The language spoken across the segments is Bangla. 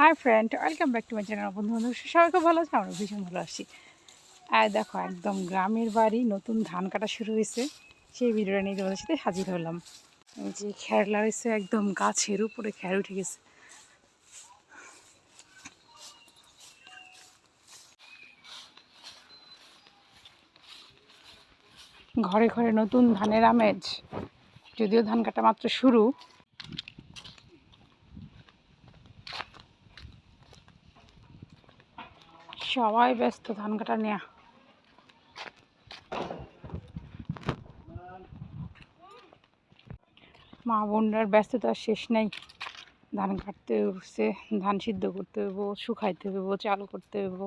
Hi friend welcome back to my channel বন্ধু বান্ধব। সবাইকে ভালো আছে আমরা ভীষণ ভালো আছি। আর দেখো, একদম গ্রামের বাড়ি, নতুন ধান কাটা শুরু হয়েছে। সেই ভিডিওটা নিয়ে তোমাদের সাথে হাজির হলাম। যে খ্যার লাগাইছে একদম গাছের উপরে খ্যার উঠে গেছে। ঘরে ঘরে নতুন ধানের আমেজ। যদিও ধান কাটা মাত্র শুরু সবাই ব্যস্ত ধান কাটা নেয়া। মা বোনরার ব্যস্ততার শেষ নেই। ধান কাটতে উঠছে ধান সিদ্ধ করতে হইব শুকাইতে হইব, চাল করতে হইব।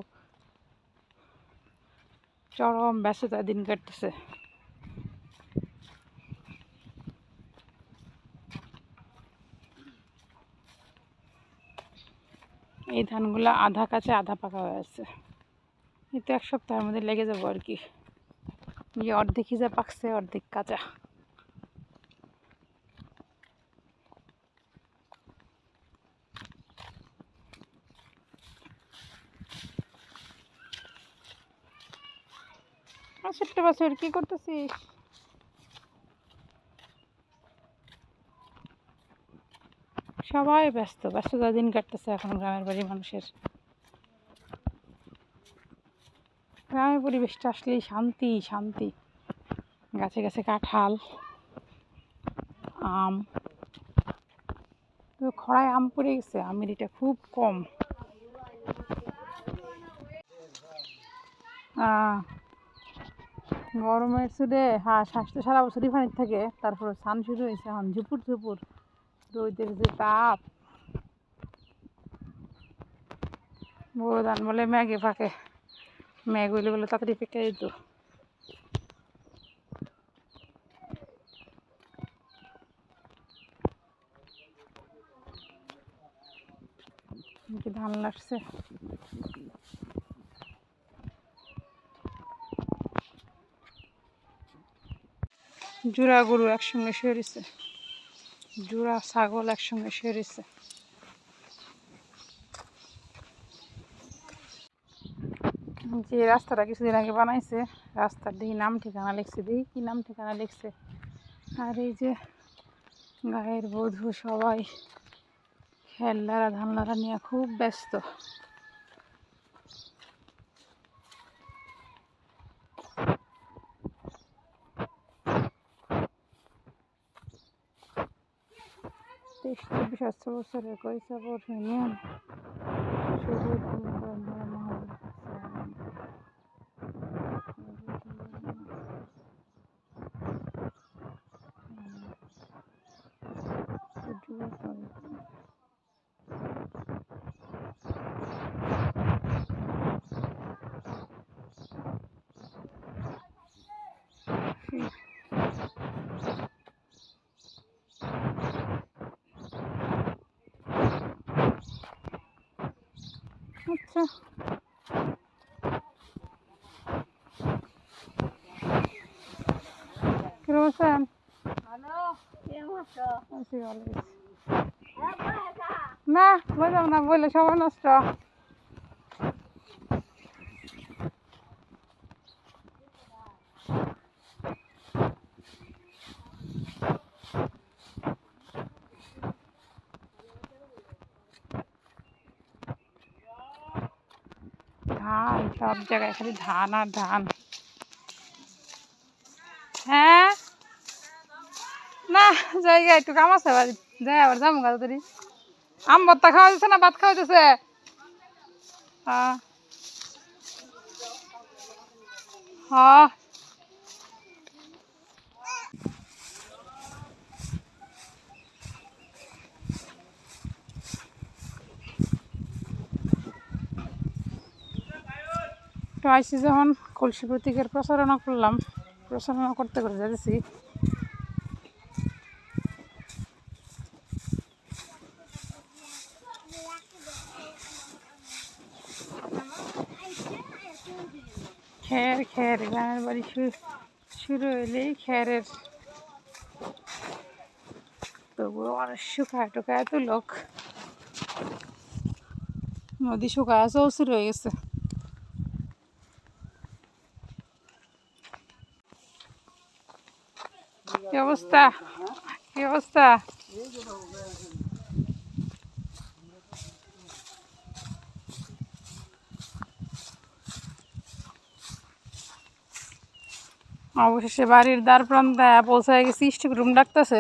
চরম ব্যস্ততা দিন কাটতেছে। এই ধানগুলো আধা কাছে আধা পাকা হয়ে আছে। এই তো এক সপ্তাহের মধ্যে লেগে যাব আর কি। যে অর্ধেকই যা পাকছে, অর্ধেক কাঁচা। আর ছোট্ট বছর, কি করতেছিস? সবাই ব্যস্ত ব্যস্ততা দিন কাটতেছে এখন গ্রামের বাড়ির মানুষের। গ্রামের পরিবেশটা আসলেই শান্তি শান্তি। গাছে গাছে কাঁঠাল, আম। তবে খরায় আম পড়ে গেছে, আমের এটা খুব কম। গরমের সুদে হ্যাঁ স্বাস্থ্য সারা বছরই পানি থাকে, তারপর স্নান শুরু হয়েছে এখন, ঝুপুর ঝুপুর। রোদের যে তাপ বড় ধান বলে ম্যাগে ফাঁকে ম্যাগ হইলে বলে তাড়াতাড়ি পেকে যেত ধান লাগছে জোড়া গরু একসঙ্গে সরিছে জোড়া ছাগল একসঙ্গে সেরেছে যে রাস্তাটা কিছুদিন আগে বানাইছে, রাস্তার দিকে নাম ঠিকানা লিখছে, দিই কি নাম ঠিকানা লিখছে। আর এই যে গায়ের বধূ সবাই খেললারা ধানলারা নিয়ে খুব ব্যস্ত। তেইশ চব্বিশ আটশো বছরের কইসা নিয়ম শুধু আচ্ছা। ভালো। আছি। না বোঝাম না বললে সবাই নষ্ট ধান সব জায়গায় খালি ধান আর ধান। হ্যাঁ? না জায়গা একটু কাম আছে, বাড়ি যাই, আবার যাব গাছ আম ভর্তা খাওয়া যাচ্ছে না, ভাত খাওয়া যাচ্ছে হ্যাঁ হ্যাঁ তো আইসি যখন কলসি প্রতীকের প্রচারণা করলাম, প্রচারণা করতে করে যাচ্ছি খের খের গ্রামের বাড়ি শুরু হইলেই খেরের। তবুও অনেক শুকায় টুকায় তো লোক। নদী শুকায় চৌচির হয়ে গেছে। কি অবস্থা? কি অবস্থা? অবশেষে বাড়ির দ্বার প্রান্তে পৌঁছায় গেছি স্টিক রুম ডাকতেছে।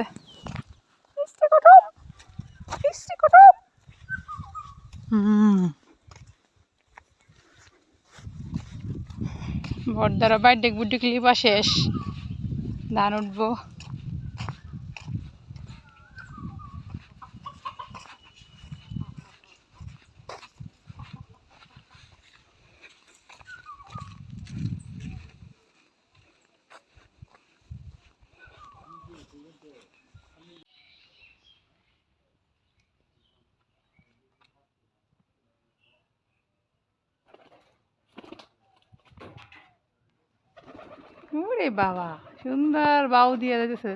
বড়দারা বাইর বুডি ক্লিপা শেষ। ধান উঠবো। বাবা। সুন্দর বাউ দিয়ে দিতেছে